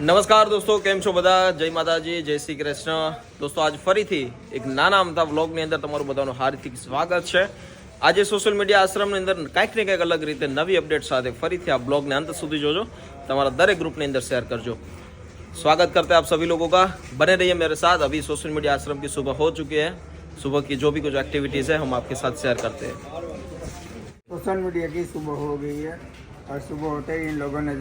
નમસ્કાર દોસ્તો કેમ છો બધા જય માતાજી જય શ્રી કૃષ્ણ દોસ્તો આજ ફરીથી એક નાના અમથા વ્લોગની અંદર તમારું બધાનું હાર્દિક સ્વાગત છે આજે સોશિયલ મીડિયા આશ્રમની અંદર કંઈક ને કંઈક અલગ રીતે નવી અપડેટ સાથે ફરીથી આ બ્લોગને અંત સુધી જોજો તમારા દરેક ગ્રુપની અંદર શેર करजो स्वागत करते हैं आप सभी लोगों का बने रहिए मेरे साथ अभी सोशल मीडिया आश्रम की सुबह हो चुकी है सुबह की जो भी कुछ एक्टिविटीज़ है हम आपके साथ शेयर करते हैं सोशल मीडिया की सुबह हो गई है और सुबह होते ही इन लोगों ने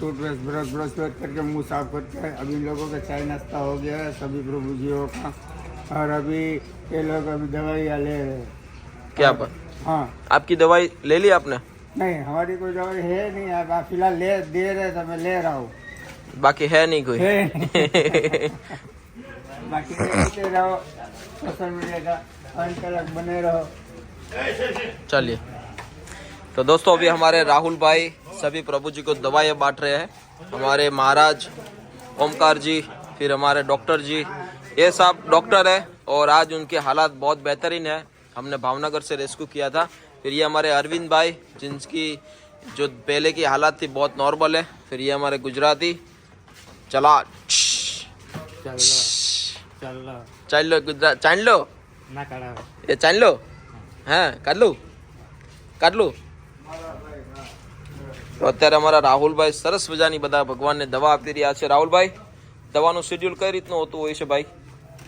टूथब्रश ब्रश ब्रश ब्रश करके मुँह साफ़ करके अभी इन लोगों का चाय नाश्ता हो गया है सभी प्रभु जियों का। और अभी ये लोग अभी दवाइयाँ ले रहे हैं। क्या पर हाँ। आपकी दवाई ले ली आपने? नहीं हमारी कोई दवाई है नहीं अब आप फ़िलहाल ले दे रहे तो मैं ले रहा हूँ। बाकी है नहीं कोई? है नहीं। बाकी देखते रहो सोशल मीडिया का अंतरक बने रहो। चलिए। तो दोस्तों अभी हमारे राहुल भाई सभी प्रभु जी को दवाइयाँ बांट रहे हैं। हमारे महाराज ओमकार जी फिर हमारे डॉक्टर जी ये सब डॉक्टर है और आज उनके हालात बहुत बेहतरीन है। हमने भावनगर से रेस्क्यू किया था। फिर ये हमारे अरविंद भाई जिनकी जो पहले की हालात थी बहुत नॉर्मल है। फिर ये हमारे गुजराती चला चलो चलो चलो ये चाइन लो? हाँ, हाँ कर लो? कर लो? તો અત્યારે અમારા રાહુલભાઈ સરસ મજાની બધા ભગવાનને દવા આપી રહ્યા છે. રાહુલભાઈ દવાનું શેડ્યુલ કઈ રીતનું હોતું હોય છે ભાઈ?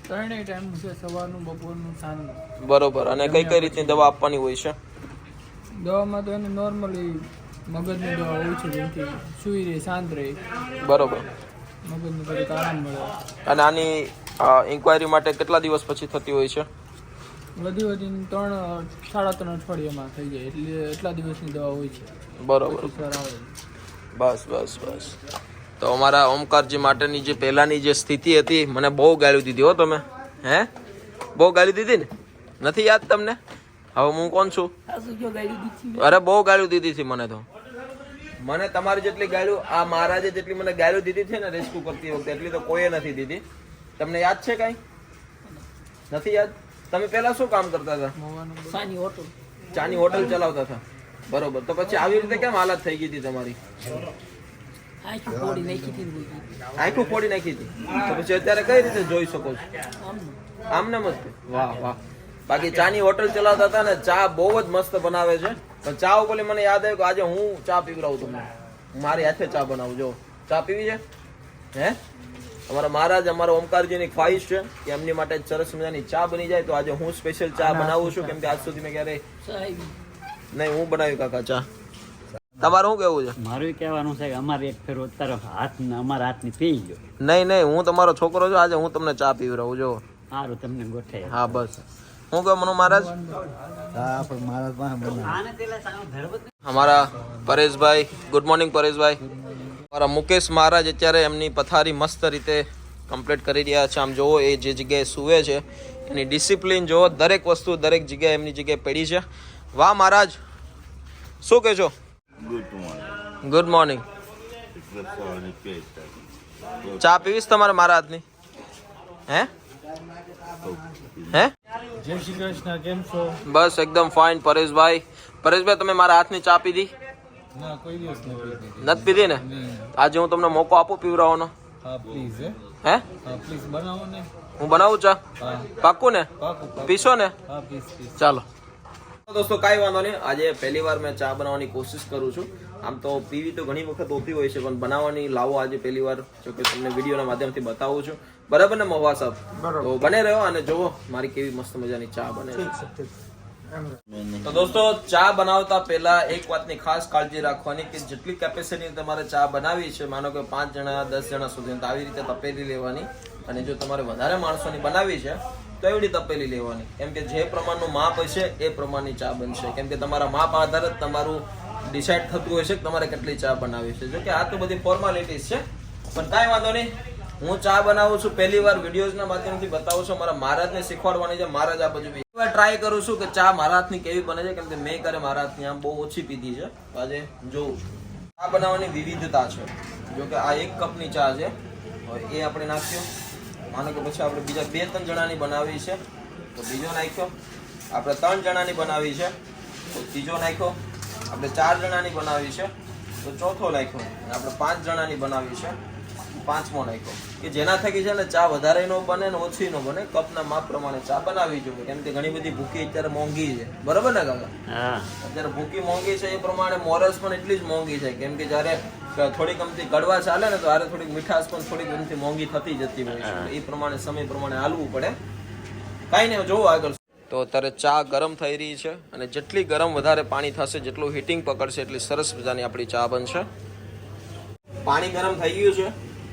ત્રણેય ટાઈમ છે સવારનું બપોરનું સાંજનું. બરોબર. અને કઈ કઈ રીતની દવા આપવાની હોય છે? દવામાં તો એને નોર્મલી મગજની દવા હોય છે જેમથી સુઈ રહે શાંત રહે. બરોબર. મગજને થોડીક આરામ મળે. અને આની ઇન્ક્વાયરી માટે કેટલા દિવસ પછી થતી હોય છે? વધી વધીને ત્રણ સાડા ત્રણ અઠવાડિયામાં થઈ જાય. એટલે એટલા દિવસની દવા હોય છે. બરોબર. બસ બસ બસ. તો અમારા ઓમકારજી માટેની જે પહેલાની જે સ્થિતિ હતી મને બહુ ગાળ્યું દીધી હો તમે. હે? બહુ ગાળી દીધી ને? નથી યાદ તમને? હવે હું કોણ છું? અરે બહુ ગાળ્યું દીધી હતી મને તો. મને તમારી જેટલી ગાળ્યું આ મહારાજે જેટલી મને ગાળ્યું દીધી છે ને રેસ્ક્યુ કરતી વખતે એટલી તો કોઈએ નથી દીધી. તમને યાદ છે કાંઈ? નથી યાદ? તમે પહેલા શું કામ કરતા હતા? મવાનું ચાની હોટલ ચલાવતા હતા. બરોબર. તો પછી આવી રીતે કેમ હાલત થઈ ગઈ હતી તમારી? આખું ફોડી નાખી હતી તો પછી અત્યારે કઈ રીતે જોઈ શકો છો? આમને મસ્ત. વાહ વાહ. બાકી ચાની હોટલ ચલાવતા હતા ને ચા બહુ જ મસ્ત બનાવે છે. પણ ચા ઉપર મને યાદ આવ્યું કે આજે હું ચા પીવડાવું તમને. મારી હાથે ચા બનાવું. જો ચા પીવી છે? હે? અમારા મહારાજ અમારા ઓમકારજીની ખ્વાહિશ છે કે એમની માટે સરસ મજાની ચા બની જાય. તો આજે હું સ્પેશિયલ ચા બનાવું છું? કેમ કે આજ સુધી મેં ક્યારે નહીં હું બનાવ્યું કાકા ચા. તમારું શું કેવું છે? મારું કહેવાનું છે કે અમારે એક ફેરો તરફ હાથ અમારા હાથની પી ગયો. નહીં નહીં હું તમારો છોકરો છું. આજે હું તમને ચા પીવડાવું જો સારું તમને ગોઠે હા બસ. હું કહું મનુ મહારાજ? અમારા પરેશભાઈ ગુડ મોર્નિંગ પરેશભાઈ. અમારા મુકેશ મહારાજ અત્યારે એમની પથારી મસ્ત રીતે કમ્પ્લીટ કરી રહ્યા છે. આમ જુઓ એ જે જગ્યાએ સૂવે છે એની ડિસિપ્લિન જુઓ દરેક વસ્તુ દરેક જગ્યાએ એમની જગ્યાએ પડી છે. વાહ મહારાજ શું કહે છો ગુડ મોર્નિંગ. ચા પીવીશ તમારે મારા હાથની? હે? હે? જય શ્રી કૃષ્ણ કેમ છો? બસ એકદમ ફાઇન પરેશભાઈ. પરેશભાઈ તમે મારા હાથની ચા પીધી? નથી પીધી. ને? આજે હું તમને મોકો આપું પીવડાવવાનો? હે હા. પ્લીઝ બનાવો ને. હું બનાવું ચા પાકું પાક્કું ને પીશો ને? ચાલો. દોસ્તો કાંઈ વાંધો નહીં. આજે પહેલી વાર મેં ચા બનાવવાની કોશિશ કરું છું. આમ તો પીવી તો ઘણી વખત હોતી હોય છે પણ બનાવવાની લાવો આજે પહેલી વાર. જો કે તમને વિડીયોના માધ્યમથી બતાવું છું. બરાબર ને મહવા સાહેબ? તો બને રહ્યો અને જોવો મારી કેવી મસ્ત મજાની ચા બને છે. તો દોસ્તો, ચા બનાવતા પહેલા એક વાતની ખાસ કાળજી રાખવાની કે જેટલી કેપેસિટી તમારે ચા બનાવી છે, માનો કે પાંચ જણા, દસ જણા સુધી આવી રીતે તપેલી લેવાની. અને જો તમારે વધારે માણસોની બનાવી છે, તો એવડી તપેલી લેવાની. કેમ કે જે પ્રમાણનું માપ હશે, એ પ્રમાણની ચા બનશે. કેમ કે તમારા માપ આધારે જ તમારું ડિસાઈડ થતું હોય છે કે તમારે કેટલી ચા બનાવી છે. જો કે આ તો બધી ફોર્માલિટીઝ છે, પણ કાંઈ વાંધો નહીં. હું ચા બનાવું છું, પહેલી વાર વિડીયોઝના માધ્યમથી બતાવું છું. મારા મહારાજને શીખવાડવાની છે. મહારાજ આ બધું ટ્રાય કરું છું કે ચા મારા હાથની કેવી બને છે, કેમ કે મેં કરે મારા હાથની આમ બહુ ઓછી પીધી છે. આજે જોઉં છું. ચા બનાવવાની વિવિધતા છે. જો કે આ એક કપની ચા છે. એ આપણે નાખ્યો. માનો કે પછી આપણે બીજા બે ત્રણ જણાની બનાવી છે. તો બીજો નાખ્યો. આપણે ત્રણ જણાની બનાવી છે. તો ત્રીજો નાખ્યો. આપણે ચાર જણાની બનાવી છે. તો ચોથો નાખ્યો. અને આપણે પાંચ જણાની બનાવી છે. પાંચમો નાખ્યો. કે જેના થકી છે ને ચા વધારે નો બને ને ઓછી નો બને કપના માપ પ્રમાણે ચા બનાવી જોઈએ. કેમ કે ઘણી બધી ભૂકી અત્યારે મોંઘી છે. બરાબર ને કાકા અત્યારે ભૂકી મોંઘી છે એ પ્રમાણે મોરસ પણ એટલી જ મોંઘી છે. કેમ કે જ્યારે થોડીક અમથી કડવા ચાલે ને તો થોડીક મીઠાશ પણ થોડીક અમથી મોંઘી થતી જતી હોય છે. એ પ્રમાણે સમય પ્રમાણે હાલવું પડે. કાંઈ નહીં જોવો આગળ. તો અત્યારે ચા ગરમ થઈ રહી છે અને જેટલી ગરમ વધારે પાણી થશે જેટલું હીટિંગ પકડશે એટલી સરસ મજાની આપણી ચા બનશે. પાણી ગરમ થઈ ગયું છે.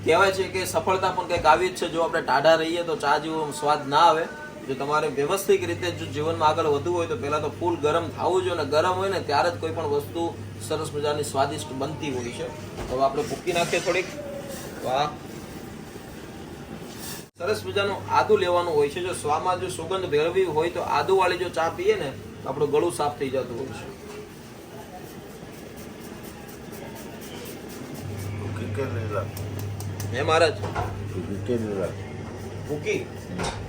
કહેવાય છે કે સફળતા પણ કંઈક આવી જ છે. જો આપણે ટાઢા રહીએ તો ચા જેવો સ્વાદ ના આવે. જો તમારે વ્યવસ્થિત રીતે જો જીવનમાં આગળ વધવું હોય તો પહેલાં તો ફૂલ ગરમ થવું જોઈએ અને ગરમ હોય ને ત્યારે જ કોઈ પણ વસ્તુ સરસ મજાની સ્વાદિષ્ટ બનતી હોય છે. તો આપણે ભૂકી નાખીએ થોડીક. વાહ. સરસ મજાનું આદુ લેવાનું હોય છે. જો સ્વામાં જો સુગંધ ભેળવી હોય તો આદુ વાળી જો ચા પીએ ને તો આપણું ગળું સાફ થઈ જતું હોય છે. કેટલી લાખ હે મહારાજ કેટલું લાગશે ભૂકી?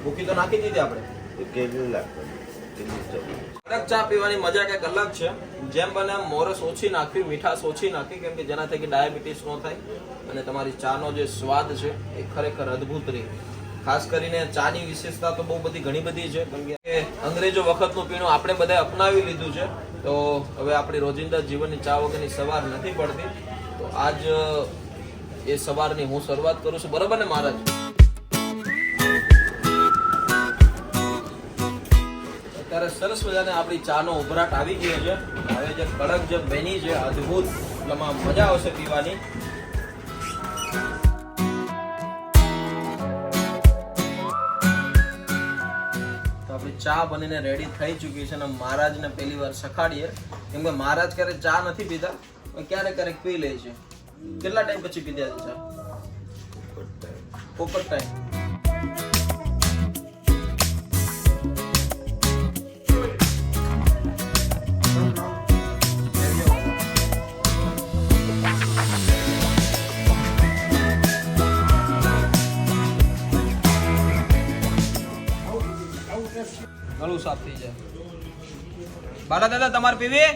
ભૂકી તો નાખી દીધી આપણે. કેટલું ચાલી. કડક ચા પીવાની મજા કંઈક અલગ છે. જેમ બને મોરસ ઓછી નાખવી મીઠાશ ઓછી નાખવી કેમ કે જેના કે ડાયાબિટીસ ન થાય અને તમારી ચાનો જે સ્વાદ છે એ ખરેખર અદ્ભુત રહી. ખાસ કરીને ચાની વિશેષતા તો બહુ બધી ઘણી બધી છે. કેમ કે અંગ્રેજો વખતનું પીણું આપણે બધાએ અપનાવી લીધું છે. તો હવે આપણી રોજિંદા જીવનની ચા વગરની સવાર નથી પડતી. તો આજ એ સવારની હું શરૂઆત કરું છું. બરાબર ને, મહારાજ? અત્યારે સરસ મજાને આપણી ચાનો ઉભરાટ આવી ગયો છે. હવે જે કડક જે બની છે, અદ્ભુત એમાં મજા આવશે પીવાની. ચા બનીને રેડી થઈ ચૂકી છે અને મહારાજને પહેલી વાર સખાડીએ. કેમ કે મહારાજ ક્યારેક ચા નથી પીતા ક્યારેક ક્યારેક પી લે છે. કેટલા ટાઈમ પછી પીધા છે? ચા પોપટ ટાઈમ. ગળું સાફ થઈ જાય. બાલા દાદા, તમારે પીવી?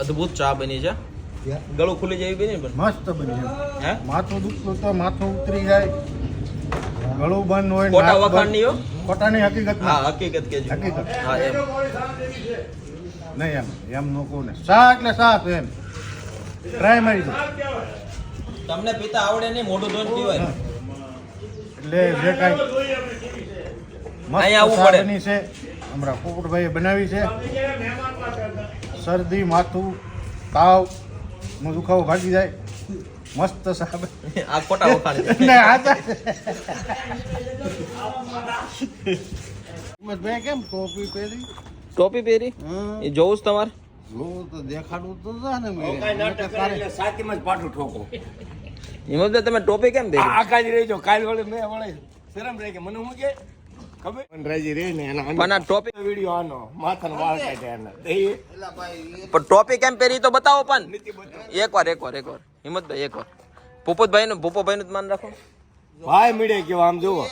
અદ્ભુત ચા બની છે. ગળું ખુલી જાય બની પણ મસ્ત બની છે. હે? માથું દુખતું તો માથું ઉતરી જાય. ગળું બંધ હોય ખોટા વખાણ બંધ. નહીં હો? ખોટાની હકીકત હા હકીકત કેજો હકીકત. હા એમ. નહીં એમ એમ નો કહું ને. સા એટલે સાફ એમ. ટ્રાય મારી દો. તમને પીતા આવડે નહીં મોઢું ધોઈને પીવાય. એટલે જે કાંઈ અહીંયા આવવું મસ્ત પડે. સા બની છે. હમણાં પોપટભાઈએ બનાવી છે. શરદી માથું તાવ નો દુખાવો ભાગી જાય. મસ્ત સાહેબ. આ ખોટા હિંમતભાઈ કેમ ટોપી પહેરી? ટોપી પહેરી? એ જોવું જ તમારે? જોવું તો દેખાડવું તો જા ને. સાચીમાં જ પાટું ઠોકો. હિંમતભાઈ તમે ટોપી કેમ પહેરી? આ જ રહેજો કાલ વળે મેં વળે શરમ રહે કે મને હું કે? એમ પણ આ ટોપી વીડિયો આનો માથાનો વાળ કાઢે એના. એ પણ ટોપી કેમ પહેરી તો બતાવો પણ. એકવાર એકવાર એકવાર. હિંમતભાઈ એકવાર. ભૂપતભાઈ નું ભૂપોભાઈ નું માન રાખો. ભાઈ મીડે કેવા આમ જુઓ.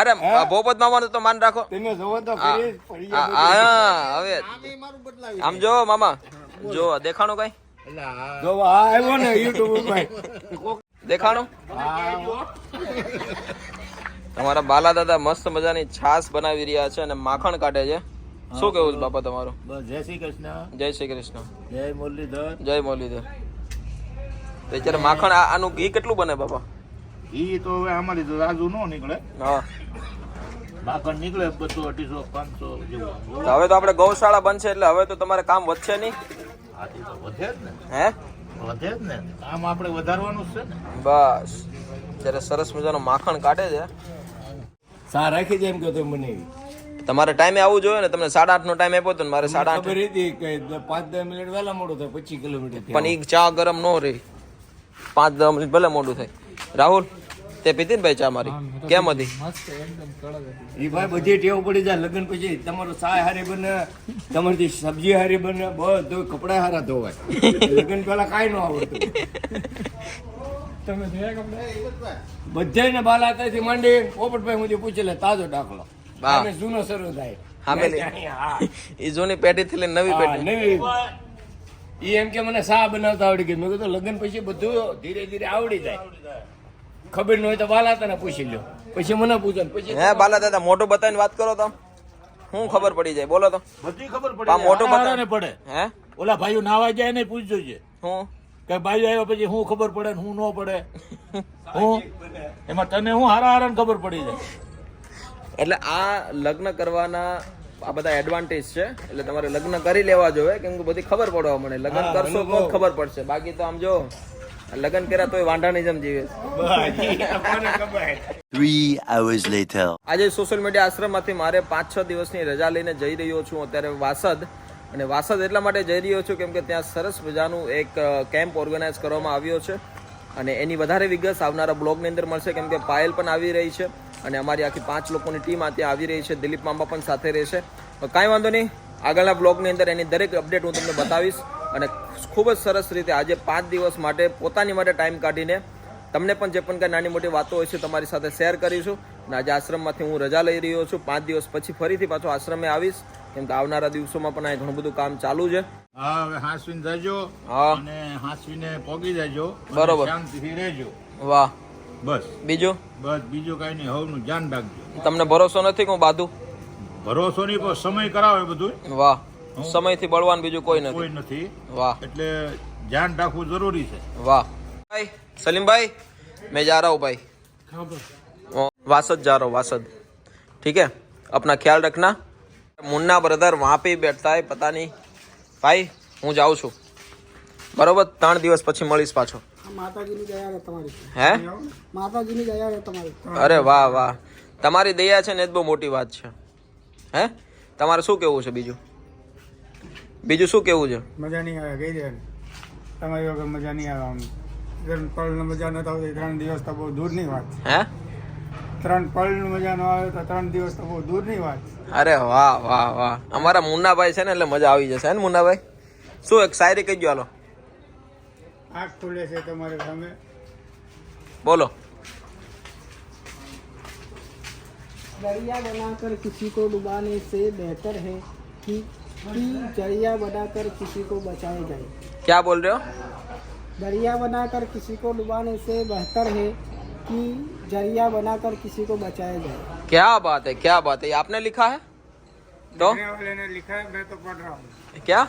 અરે ભોપત મામાનું તો માન રાખો. તમે જોવો તો આ, હવે આમ જો મામા. જો દેખાણું કઈ? જો આવ્યો ને યુટ્યુબ ઉપર. દેખાણું? તમારા બાલા દાદા મસ્ત મજાની છાશ બનાવી રહ્યા છે અને માખણ કાઢે છે. શું કેવું છે બાપા તમારું? જય શ્રી કૃષ્ણ. જય શ્રી કૃષ્ણ. જય મુરલીધર. જય મુરલીધર. તો અત્યારે માખણ આનું ઘી કેટલું બને બાપા? ઘી તો હવે અમારી તો રાજુ નો નીકળે. હા. માખણ નીકળે બસો અઢીસો પાંચસો જેવું હવે તો આપણે ગૌશાળા બનશે એટલે હવે તો તમારે કામ વધશે નહીં? વધે જ ને. હે? વધે જ ને. કામ આપણે વધારવાનું છે ને. બસ. ત્યારે સરસ મજાનું માખણ કાઢે છે સા રાખી જેમ એમ કે તો મને તમારે ટાઈમે આવવું જોઈએ ને તમને સાડા આઠ નો ટાઈમ આપ્યો હતો ને મારે સાડા આઠ. ખબર હતી કે પાંચ દસ મિનિટ વહેલા મોડું થાય પચીસ કિલોમીટર પણ એક ચા ગરમ ન રહી. પાંચ દસ મિનિટ ભલે મોડું થાય. રાહુલ તે પીધી ને ભાઈ ચા મારી? કેમ હતી? મસ્ત એકદમ કડક હતી. એ ભાઈ બધી ટેવ પડી જાય લગ્ન પછી તમારું સાય હારી બને તમારી સબ્જી હારી બને બધું કપડા હારા ધોવાય. લગ્ન પહેલા કાંઈ ન આવડતું. તમે જોયા કપડા બધાને બાલા ત્યાંથી માંડી પોપટભાઈ સુધી પૂછી લે તાજો દાખલો. જૂનો શરૂ થાય. હા મેલી એ જૂની પેઢીથી લઈને નવી હા, નવી. ઈ એમ કે મને શા બનાવતા આવડી ગયું. મેં કીધું લગ્ન પછી બધું ધીરે ધીરે આવડી જાય. ખબર ન હોય તો બાલા તને પૂછી લ્યો. પછી મને પૂછો પછી હે બાલા દાદા મોટું બતાવીને વાત કરો તો. હું ખબર પડી જાય? બોલો તો. બધી ખબર મોટું પડે. હે? ઓલા ભાઈઓ નાવા જાય ને પૂછજો છે હું? કે ભાઈ આવ્યા પછી શું ખબર પડે ને હું ન પડે? હું? એમાં તને હું હારા હારા ખબર પડી જાય. એટલે આ લગ્ન કરવાના આ બધા એડવાન્ટેજ છે. એટલે તમારે લગ્ન કરી લેવા જોઈએ કેમ કે બધી ખબર પડવા મળે. લગ્ન કરશો તો ખબર પડશે. બાકી તો આમ જો લગ્ન કર્યા તોય વાંઢાની જેમ જીવે. આજે સોશિયલ મીડિયા આશ્રમમાંથી મારે પાંચ છ દિવસની રજા લઈને જઈ રહ્યો છું. અત્યારે વાસદ અને વાસદ એટલા માટે જઈ રહ્યો છું કેમ કે ત્યાં સરસ મજાનું એક કેમ્પ ઓર્ગેનાઇઝ કરવામાં આવ્યો છે. અને એની વધારે વિગત આવનારા બ્લોગની અંદર મળશે કેમ કે પાયલ પણ આવી રહી છે અને અમારી આખી પાંચ લોકોની ટીમ આ ત્યાં આવી રહી છે. દિલીપ મામા પણ સાથે રહેશે. તો કાંઈ વાંધો નહીં, આગળના બ્લોગની અંદર એની દરેક અપડેટ હું તમને બતાવીશ અને ખૂબ જ સરસ રીતે આજે પાંચ દિવસ માટે પોતાની માટે ટાઈમ કાઢીને તમને પણ જે પણ કાંઈ નાની મોટી વાતો હોય છે તમારી સાથે શેર કરીશું. અને આજે આશ્રમમાંથી હું રજા લઈ રહ્યો છું. પાંચ દિવસ પછી ફરીથી પાછો આશ્રમે આવીશ. કેમ કે આવનારા દિવસોમાં પણ અહીં ઘણું બધું કામ ચાલુ છે. હા હવે હાંસવીને જજો અને હાંસવીને પોગી જજો બરોબર. શાંતિથી રહેજો. વાહ. બસ. બીજું? બસ બીજું કાંઈ નહીં. હવનું ધ્યાન રાખજો. તમને ભરોસો નથી કે હું બાધું? ભરોસો નહીં પણ સમય કરાવે બધું વાહ. સમયથી બળવાન બીજું કોઈ નથી. કોઈ નથી. વાહ. એટલે ધ્યાન રાખવું જરૂરી છે. વાહ. ભાઈ સલીમભાઈ મેં જા રહા હું ભાઈ वासद जा रहा हूँ वासद ठीक है अपना ख्याल रखना मुन्ना ब्रदर वहाँ पे ही बैठता है पता नहीं ભાઈ હું જાઉં છું બરોબર ત્રણ દિવસ પછી મળીશ પાછો માતાજીની દયા રહે તમારી હે માતાજીની દયા રહે તમારી અરે વાહ વાહ તમારી દયા છે ને એ જ બહુ મોટી વાત છે હે તમારે શું કેવું છે બીજું બીજું શું કેવું છે મજા નહીં આવે કહી દે તમારી વગર મજા નહીં આવે આમ ત્રણ પળનો મજા નથી આવતી ત્રણ દિવસ તો બહુ દૂરની વાત છે હે ત્રણ પળનું મજા ન આવે તો ત્રણ દિવસ તો બહુ દૂરની વાત છે અરે વાહ વાહ વાહ અમારા મુન્નાભાઈ છે ને એટલે મજા આવી જશે હે ને મુન્નાભાઈ શું એક શાયરી કહી હાલો આંખ ખુલે છે તમારી સામે બોલો दरिया बनाकर किसी को डुबाने से बेहतर है कि कि जरिया बनाकर किसी को बचाया जाए क्या बोल रहे हो दरिया बनाकर किसी को डुबाने से बेहतर है कि जरिया बनाकर किसी को बचाया जाए क्या बात है क्या बात है ये आपने लिखा है तो पढ़ने वाले ने लिखा है मैं तो पढ़ रहा हूँ क्या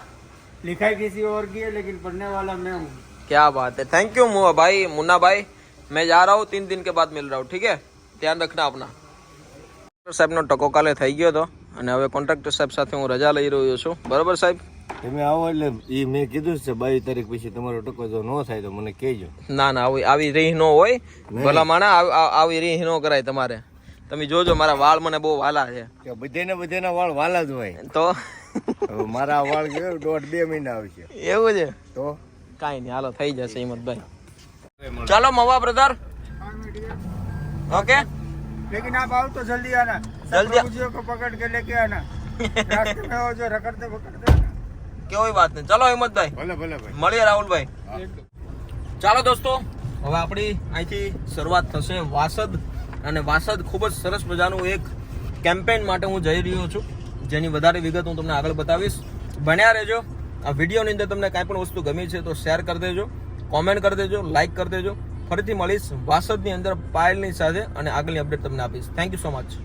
लिखाई किसी और की है लेकिन पढ़ने वाला मैं हूँ क्या बात है थैंक यू मु- भाई मुन्ना भाई मैं जा रहा हूँ तीन दिन के बाद मिल रहा हूँ ठीक है ધ્યાન રખના આપના સાહેબનો ટકો કાલે થઈ ગયો હતો અને હવે કોન્ટ્રાક્ટર સાહેબ સાથે હું રજા લઈ રહ્યો છું બરોબર સાહેબ તમે આવો એટલે એ મેં કીધું છે બાવીસ તારીખ પછી તમારો ટકો જો ન થાય તો મને કહેજો. ના ના આવી આવી રીહ નો હોય. ભલા માણા આવી રીહ નો કરાય તમારે. તમે જોજો મારા વાળ મને બહુ વાલા છે. બધાને બધાના વાળ વાલા જ હોય. તો? મારા વાળ કેવું દોઢ બે મહિના આવશે. એવું છે? તો? કાંઈ નહીં હાલો થઈ જશે હિંમતભાઈ. ચાલો મવા બ્રધર ઓકે? લેકિન આપ આવ તો જલ્દી આના. જલ્દી પકડ કે લેકે આના. રાસ્તે મેં જો રખડતે પકડતે કેવી વાત નહીં. ચલો હિંમતભાઈ. ભલે ભલે ભાઈ. મળીએ રાહુલભાઈ. ચાલો દોસ્તો હવે આપણી અહીંથી શરૂઆત થશે વાસદ. અને વાસદ ખૂબ જ સરસ મજાનું એક કેમ્પેન માટે હું જઈ રહ્યો છું. જેની વધારે વિગત હું તમને આગળ બતાવીશ. ભણ્યા રહેજો. આ વિડીયોની અંદર તમને કાંઈ પણ વસ્તુ ગમી છે તો શેર કરી દેજો. કોમેન્ટ કરી દેજો લાઇક કરી દેજો. ફરીથી મળીશ વાસદની અંદર પાયલની સાથે અને આગળની અપડેટ તમને આપીશ. Thank you so much